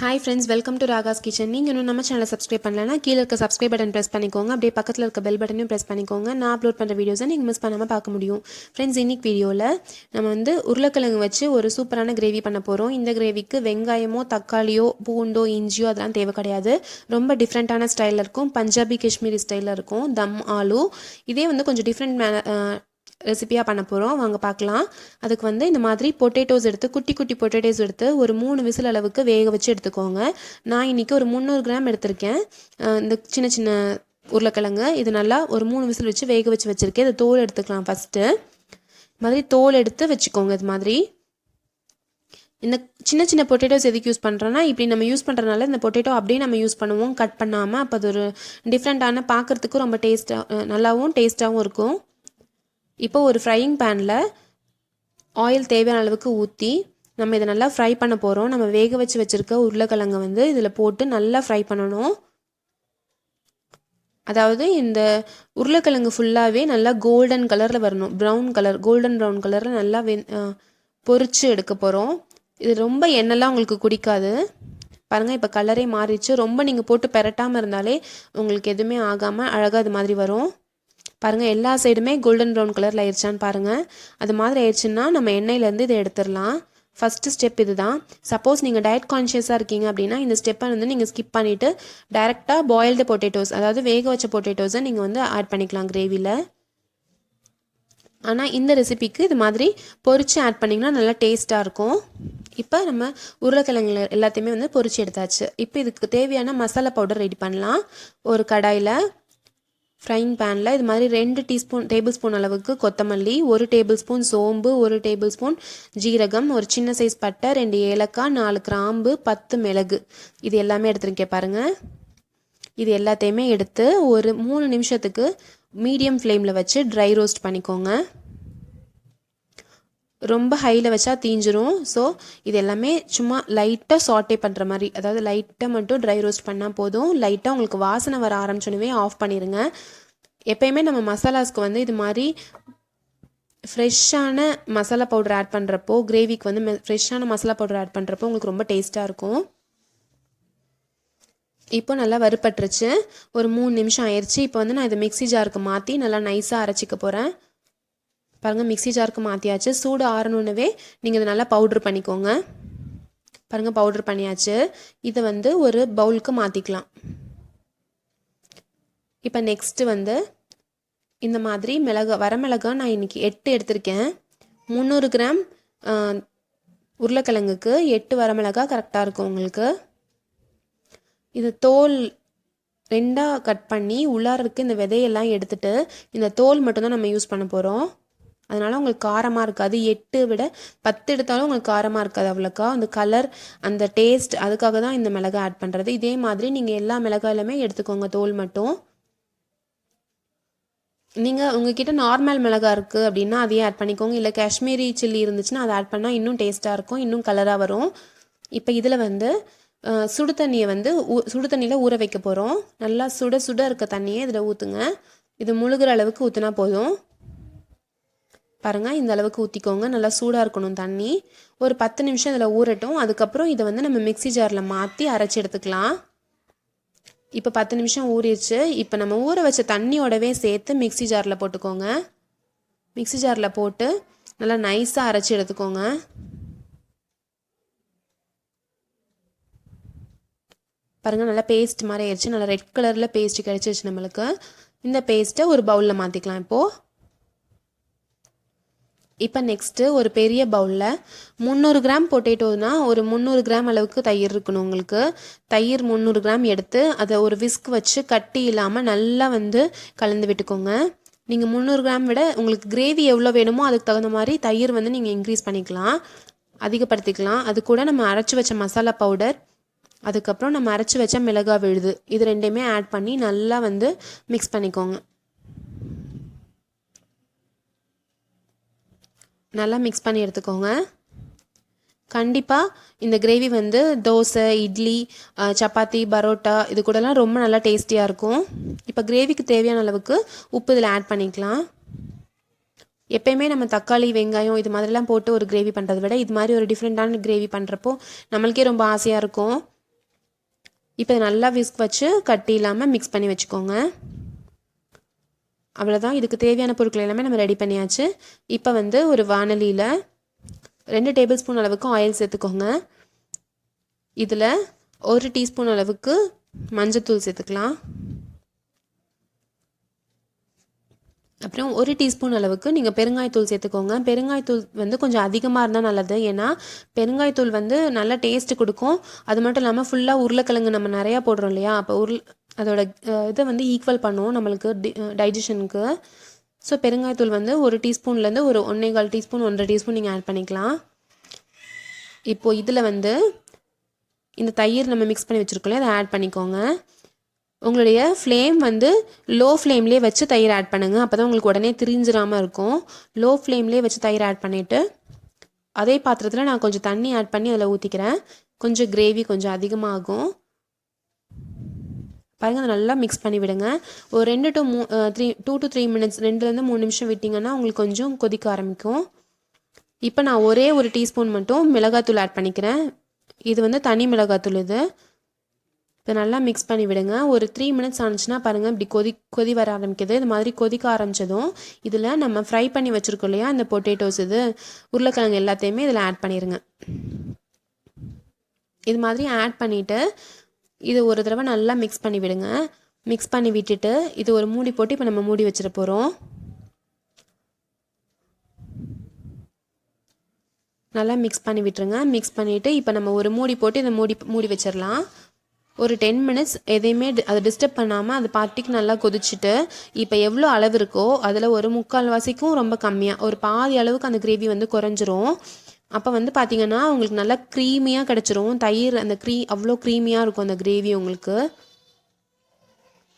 Hi friends welcome to Raga's kitchen நீங்கள் இன்னும் நம்ம சேனலை சப்ஸ்கிரைப் பண்ணலன்னா கீழே இருக்க சப்ஸ்கிரைப் பட்டன் ப்ரெஸ் பண்ணிக்கோங்க. அப்படியே பக்கத்தில் இருக்க பெல் பட்டனையும் ப்ரெஸ் பண்ணிக்கோங்க. நான் அப்லோட் பண்ணுற வீடியோஸை நீங்கள் மிஸ் பண்ணாமல் பார்க்க முடியும். ஃப்ரெண்ட்ஸ் இன்னைக்கு வீடியோவில் நம்ம வந்து உருளைக்கிழங்கு வச்சு ஒரு சூப்பரான கிரேவி பண்ண போகிறோம் இந்த கிரேவிக்கு வெங்காயமோ தக்காளியோ பூண்டோ இஞ்சியோ அதெல்லாம் தேவை கிடையாது. ரொம்ப டிஃப்ரெண்ட்டான ஸ்டைலில் இருக்கும். பஞ்சாபி காஷ்மீரி ஸ்டைலில் இருக்கும். தம் ஆலு. இதே வந்து கொஞ்சம் டிஃப்ரெண்ட் ரெசிப்பியாக ரெசிபியாக பண்ண போகிறோம் வாங்க பார்க்கலாம். அதுக்கு வந்து இந்த மாதிரி பொட்டேட்டோஸ் எடுத்து குட்டி குட்டி பொட்டேட்டோஸ் எடுத்து ஒரு மூணு விசில் அளவுக்கு வேக வச்சு எடுத்துக்கோங்க. நான் இன்றைக்கி ஒரு முந்நூறு கிராம் எடுத்திருக்கேன். இந்த சின்ன சின்ன உருளைக்கிழங்கு. இது நல்லா ஒரு மூணு விசில் வச்சு வேக வச்சு வச்சுருக்கேன். இது தோல் எடுத்துக்கலாம் ஃபஸ்ட்டு மாதிரி தோல் எடுத்து வச்சுக்கோங்க இது மாதிரி. இந்த சின்ன சின்ன பொட்டேட்டோஸ் எதுக்கு யூஸ் பண்ணுறோன்னா இப்படி நம்ம யூஸ் பண்ணுறதுனால இந்த பொட்டேட்டோ அப்படியே நம்ம யூஸ் பண்ணுவோம். கட் பண்ணாமல் அப்போ அது ஒரு டிஃப்ரெண்ட்டான பார்க்குறதுக்கும் ரொம்ப டேஸ்ட்டாக நல்லாவும் டேஸ்ட்டாகவும் இருக்கும். இப்போ ஒரு ஃப்ரையிங் பேனில் ஆயில் தேவையான அளவுக்கு ஊற்றி நம்ம இதை நல்லா ஃப்ரை பண்ண போகிறோம் நம்ம வேக வச்சு வச்சுருக்க உருளைக்கிழங்கை வந்து இதில் போட்டு நல்லா ஃப்ரை பண்ணணும். அதாவது இந்த உருளைக்கிழங்கு ஃபுல்லாகவே நல்லா கோல்டன் கலரில் வரணும். ப்ரௌன் கலர் கோல்டன் ப்ரௌன் கலரில் நல்லா வெ பொறிச்சு எடுக்க போகிறோம் இது ரொம்ப எண்ணெய்லாம் உங்களுக்கு குடிக்காது. பாருங்கள் இப்போ கலரே மாறிடுச்சு. ரொம்ப நீங்கள் போட்டு பெரட்டாமல் இருந்தாலே உங்களுக்கு எதுவுமே ஆகாமல் அழகாக அது மாதிரி வரும். பாருங்கள் எல்லா சைடுமே கோல்டன் ப்ரௌன் கலரில் ஆயிடுச்சான்னு பாருங்கள் அது மாதிரி ஆயிடுச்சுன்னா நம்ம எண்ணெயிலேருந்து இதை எடுத்துடலாம். ஃபஸ்ட்டு ஸ்டெப் இது தான் சப்போஸ் நீங்கள் டயட் கான்ஷியஸாக இருக்கீங்க அப்படின்னா இந்த ஸ்டெப்பை வந்து நீங்கள் ஸ்கிப் பண்ணிவிட்டு டேரெக்டாக பாயில்டு பொட்டேட்டோஸ் அதாவது வேக வச்ச பொட்டேட்டோஸை நீங்கள் வந்து ஆட் பண்ணிக்கலாம் கிரேவியில் ஆனால் இந்த ரெசிபிக்கு இது மாதிரி பொரிச்சு ஆட் பண்ணிங்கன்னா நல்லா டேஸ்ட்டாக இருக்கும். இப்போ நம்ம உருளைக்கிழங்குல எல்லாத்தையுமே வந்து பொரிச்சு எடுத்தாச்சு. இப்போ இதுக்கு தேவையான மசாலா பவுடர் ரெடி பண்ணலாம். ஒரு கடாயில் ஃப்ரைங் பேனில் இது மாதிரி ரெண்டு டீஸ்பூன் டேபிள் ஸ்பூன் அளவுக்கு கொத்தமல்லி ஒரு டேபிள் ஸ்பூன் சோம்பு ஒரு டேபிள் ஸ்பூன் ஜீரகம் ஒரு சின்ன சைஸ் பட்டை ரெண்டு ஏலக்காய் நாலு கிராம்பு பத்து மிளகு. இது எல்லாமே எடுத்துருக்கேன் பாருங்கள் இது எல்லாத்தையுமே எடுத்து ஒரு மூணு நிமிஷத்துக்கு மீடியம் ஃப்ளேமில் வச்சு ட்ரை ரோஸ்ட் பண்ணிக்கோங்க. ரொம்ப ஹையில் வச்சா தீஞ்சிரும். ஸோ இது எல்லாமே சும்மா லைட்டாக சாட்டே பண்ணுற மாதிரி அதாவது லைட்டாக மட்டும் ட்ரை ரோஸ்ட் பண்ணால் போதும். லைட்டாக உங்களுக்கு வாசனை வர ஆரம்பிச்சோன்னே ஆஃப் பண்ணிடுங்க எப்பயுமே நம்ம மசாலாஸ்க்கு வந்து இது மாதிரி ஃப்ரெஷ்ஷான மசாலா பவுடர் ஆட் பண்ணுறப்போ கிரேவிக்கு வந்து ஃப்ரெஷ்ஷான மசாலா பவுடர் ஆட் பண்ணுறப்போ உங்களுக்கு ரொம்ப டேஸ்ட்டாக இருக்கும். இப்போ நல்லா வறுப்பட்டுருச்சு ஒரு மூணு நிமிஷம் ஆயிடுச்சு இப்போ வந்து நான் இதை மிக்ஸி ஜாருக்கு மாற்றி நல்லா நைஸாக அரைச்சிக்க போகிறேன் பாருங்கள் மிக்ஸி ஜாருக்கு மாற்றியாச்சு சூடு ஆறணுன்னவே நீங்கள் இதை நல்லா பவுட்ரு பண்ணிக்கோங்க. பாருங்கள் பவுட்ரு பண்ணியாச்சு. இதை வந்து ஒரு பவுலுக்கு மாற்றிக்கலாம் இப்போ நெக்ஸ்ட்டு வந்து இந்த மாதிரி மிளகா வரமிளகா நான் இன்றைக்கி எட்டு எடுத்திருக்கேன். முந்நூறு கிராம் உருளைக்கிழங்குக்கு எட்டு வரமிளகா கரெக்டாக இருக்கும் உங்களுக்கு. இது தோல் ரெண்டாக கட் பண்ணி உள்ளார இருக்க இந்த விதையெல்லாம் எடுத்துட்டு இந்த தோல் மட்டும்தான் நம்ம யூஸ் பண்ண போகிறோம் அதனால் உங்களுக்கு காரமாக இருக்காது. எட்டு விட பத்து எடுத்தாலும் உங்களுக்கு காரமாக இருக்காது அவ்வளோக்கா. அந்த கலர் அந்த டேஸ்ட் அதுக்காக தான் இந்த மிளகாய் ஆட் பண்ணுறது இதே மாதிரி நீங்கள் எல்லா மிளகாயிலுமே எடுத்துக்கோங்க. தோல் மட்டும். நீங்கள் உங்ககிட்ட நார்மல் மிளகா இருக்குது அப்படின்னா அதையே ஆட் பண்ணிக்கோங்க. இல்லை காஷ்மீரி சில்லி இருந்துச்சுன்னா அதை ஆட் பண்ணால் இன்னும் டேஸ்ட்டாக இருக்கும் இன்னும் கலராக வரும். இப்போ இதில் வந்து சுடு தண்ணியை வந்து ஊ சுடு தண்ணியில் ஊற வைக்க போகிறோம் நல்லா சுட சுட இருக்க தண்ணியை இதில் ஊற்றுங்க இது முழுகிற அளவுக்கு ஊற்றினா போதும். பாருங்கள் இந்த அளவுக்கு ஊற்றிக்கோங்க நல்லா சூடாக இருக்கணும் தண்ணி. ஒரு பத்து நிமிஷம் இதில் ஊறட்டும். அதுக்கப்புறம் இதை வந்து நம்ம மிக்ஸி ஜாரில் மாற்றி அரைச்சி எடுத்துக்கலாம். இப்போ பத்து நிமிஷம் ஊறிடுச்சு. இப்போ நம்ம ஊற வச்ச தண்ணியோடவே சேர்த்து மிக்ஸி ஜாரில் போட்டுக்கோங்க. மிக்ஸி ஜாரில் போட்டு நல்லா நைஸாக அரைச்சி எடுத்துக்கோங்க. பாருங்கள் நல்லா பேஸ்ட் மாதிரி ஆயிடுச்சு. நல்லா ரெட் கலரில் பேஸ்ட் கிடச்சிருச்சு நம்மளுக்கு. இந்த பேஸ்ட்டை ஒரு பவுலில் மாற்றிக்கலாம் இப்போது இப்போ நெக்ஸ்ட்டு ஒரு பெரிய பவுலில் முந்நூறு கிராம் பொட்டேட்டோனா ஒரு முந்நூறு கிராம் அளவுக்கு தயிர் இருக்கணும் உங்களுக்கு. தயிர் முந்நூறு கிராம் எடுத்து அதை ஒரு விஸ்க் வச்சு கட்டி இல்லாமல் நல்லா வந்து கலந்து விட்டுக்கோங்க. நீங்கள் முந்நூறு கிராம் விட உங்களுக்கு கிரேவி எவ்வளோ வேணுமோ அதுக்கு தகுந்த மாதிரி தயிர் வந்து நீங்கள் இன்க்ரீஸ் பண்ணிக்கலாம். அதிகப்படுத்திக்கலாம். அது கூட நம்ம அரைச்சி வச்ச மசாலா பவுடர் அதுக்கப்புறம் நம்ம அரைச்சி வச்ச மிளகா விழுது. இது ரெண்டையுமே ஆட் பண்ணி நல்லா வந்து மிக்ஸ் பண்ணிக்கோங்க. நல்லா மிக்ஸ் பண்ணி எடுத்துக்கோங்க. கண்டிப்பாக இந்த கிரேவி வந்து தோசை இட்லி சப்பாத்தி பரோட்டா இது கூடலாம் ரொம்ப நல்லா டேஸ்டியாக இருக்கும். இப்போ கிரேவிக்கு தேவையான அளவுக்கு உப்பு இதில் ஆட் பண்ணிக்கலாம். எப்பயுமே நம்ம தக்காளி வெங்காயம் இது மாதிரிலாம் போட்டு ஒரு கிரேவி பண்ணுறதை விட இது மாதிரி ஒரு டிஃப்ரெண்ட்டான கிரேவி பண்ணுறப்போ நம்மளுக்கே ரொம்ப ஆசையாக இருக்கும். இப்போ நல்லா விஸ்க் வச்சு கட்டி இல்லாமல் மிக்ஸ் பண்ணி வச்சுக்கோங்க. அவ்வளோதான் இதுக்கு தேவையான பொருட்கள் எல்லாமே நம்ம ரெடி பண்ணியாச்சு. இப்போ வந்து ஒரு வானலியில் ரெண்டு டேபிள் ஸ்பூன் அளவுக்கு ஆயில் சேர்த்துக்கோங்க. இதில் ஒரு டீஸ்பூன் அளவுக்கு மஞ்சத்தூள் சேர்த்துக்கலாம். அப்புறம் ஒரு டீஸ்பூன் அளவுக்கு நீங்கள் பெருங்காயத்தூள் சேர்த்துக்கோங்க. பெருங்காயத்தூள் வந்து கொஞ்சம் அதிகமாக இருந்தால் நல்லது. ஏன்னா பெருங்காயத்தூள் வந்து நல்ல டேஸ்ட் கொடுக்கும். அது மட்டும் இல்லாமல் ஃபுல்லாக உருளைக்கிழங்கு நம்ம நிறையா போடுறோம் இல்லையா? அப்போ உருள் அதோட இதை வந்து ஈக்குவல் பண்ணும் நம்மளுக்கு டைஜஷனுக்கு ஸோ பெருங்காயத்தூள் வந்து ஒரு டீஸ்பூன்லேருந்து ஒரு ஒன்றே கால் டீஸ்பூன் ஒன்றரை டீஸ்பூன் நீங்கள் ஆட் பண்ணிக்கலாம். இப்போது இதில் வந்து இந்த தயிர் நம்ம மிக்ஸ் பண்ணி வச்சுருக்கோம்ல அதை ஆட் பண்ணிக்கோங்க. உங்களுடைய ஃப்ளேம் வந்து லோ ஃப்ளேம்லேயே வச்சு தயிர் ஆட் பண்ணுங்கள் அப்போ தான் உங்களுக்கு உடனே திரிஞ்சிடாமல் இருக்கும். லோ ஃப்ளேம்லேயே வச்சு தயிர் ஆட் பண்ணிவிட்டு அதே பாத்திரத்தில் நான் கொஞ்சம் தண்ணி ஆட் பண்ணி அதில் ஊற்றிக்கிறேன் கொஞ்சம் கிரேவி கொஞ்சம் அதிகமாகும். பாருங்கள் அதை நல்லா மிக்ஸ் பண்ணி விடுங்க. ஒரு ரெண்டு டு மூ three two to three minutes ரெண்டுலேருந்து மூணு நிமிஷம் விட்டிங்கன்னா உங்களுக்கு கொஞ்சம் கொதிக்க ஆரம்பிக்கும். இப்போ நான் ஒரே ஒரு டீஸ்பூன் மட்டும் மிளகாத்தூள் ஆட் பண்ணிக்கிறேன். இது வந்து தனி மிளகாத்தூள் இது. இதை நல்லா மிக்ஸ் பண்ணி விடுங்க. ஒரு த்ரீ மினிட்ஸ் ஆனிச்சுன்னா பாருங்கள் இப்படி கொதி கொதி வர ஆரம்பிக்குது. இது மாதிரி கொதிக்க ஆரம்பித்ததும் இதில் நம்ம ஃப்ரை பண்ணி வச்சுருக்கோம் இல்லையா இந்த பொட்டேட்டோஸ் இது உருளைக்கிழங்கு எல்லாத்தையுமே இதில் ஆட் பண்ணிடுங்க இது மாதிரி ஆட் பண்ணிவிட்டு இது ஒரு தடவை நல்லா மிக்ஸ் பண்ணி விடுங்க. மிக்ஸ் பண்ணி விட்டுட்டு இது ஒரு மூடி போட்டு இப்போ நம்ம மூடி வச்சிட போகிறோம் நல்லா மிக்ஸ் பண்ணி விட்டுருங்க. மிக்ஸ் பண்ணிவிட்டு இப்போ நம்ம ஒரு மூடி போட்டு இதை மூடி மூடி வச்சிடலாம். ஒரு டென் மினிட்ஸ் எதையுமே அதை டிஸ்டர்ப் பண்ணாமல் அது பாட்டிக்கு நல்லா கொதிச்சுட்டு இப்போ எவ்வளோ அளவு இருக்கோ அதில் ஒரு முக்கால் வாசிக்கும் ரொம்ப கம்மியாக ஒரு பாதி அளவுக்கு அந்த கிரேவி வந்து குறைஞ்சிரும். அப்போ வந்து பார்த்தீங்கன்னா உங்களுக்கு நல்லா க்ரீமியாக கிடச்சிரும். தயிர் அந்த க்ரீ அவ்வளோ க்ரீமியாக இருக்கும் அந்த கிரேவி உங்களுக்கு.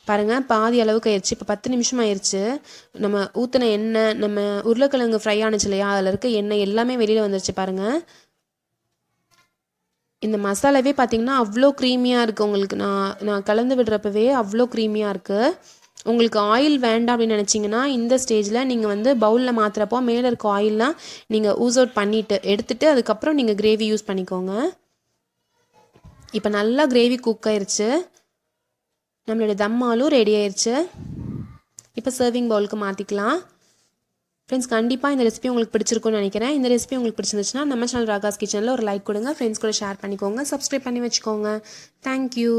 பாருங்கள் பாதி அளவுக்கு ஆயிடுச்சு இப்போ பத்து நிமிஷம் ஆயிடுச்சு நம்ம ஊற்றின எண்ணெய் நம்ம உருளைக்கிழங்கு ஃப்ரை ஆனிச்சு இல்லையா? அதில் இருக்க எண்ணெய் எல்லாமே வெளியில் வந்துருச்சு பாருங்கள் இந்த மசாலாவே பார்த்தீங்கன்னா அவ்வளோ க்ரீமியாக இருக்குது உங்களுக்கு. நான் நான் கலந்து விடுறப்பவே அவ்வளோ க்ரீமியாக இருக்குது உங்களுக்கு ஆயில் வேண்டாம் அப்படின்னு நினச்சிங்கன்னா இந்த ஸ்டேஜில் நீங்கள் வந்து பவுலில் மாற்றுறப்போ மேலே இருக்க ஆயிலெலாம் நீங்கள் ஊஸ் அவுட் பண்ணிவிட்டு எடுத்துகிட்டு அதுக்கப்புறம் நீங்கள் கிரேவி யூஸ் பண்ணிக்கோங்க. இப்போ நல்லா கிரேவி குக் ஆயிடுச்சு நம்மளுடைய தம்மாலும் ரெடி ஆயிடுச்சு இப்போ சர்விங் பவுலுக்கு மாற்றிக்கலாம் ஃப்ரெண்ட்ஸ் கண்டிப்பாக இந்த ரெசிபி உங்களுக்கு பிடிச்சிருக்கும்னு நினைக்கிறேன். இந்த ரெசிபி உங்களுக்கு பிடிச்சிருந்துச்சுன்னா நம்ம சேனல் ராகாஸ் கிச்சனில் ஒரு லைக் கொடுங்க. ஃப்ரெண்ட்ஸ் கூட ஷேர் பண்ணிக்கோங்க. சப்ஸ்கிரைப் பண்ணி வச்சுக்கோங்க. தேங்க்யூ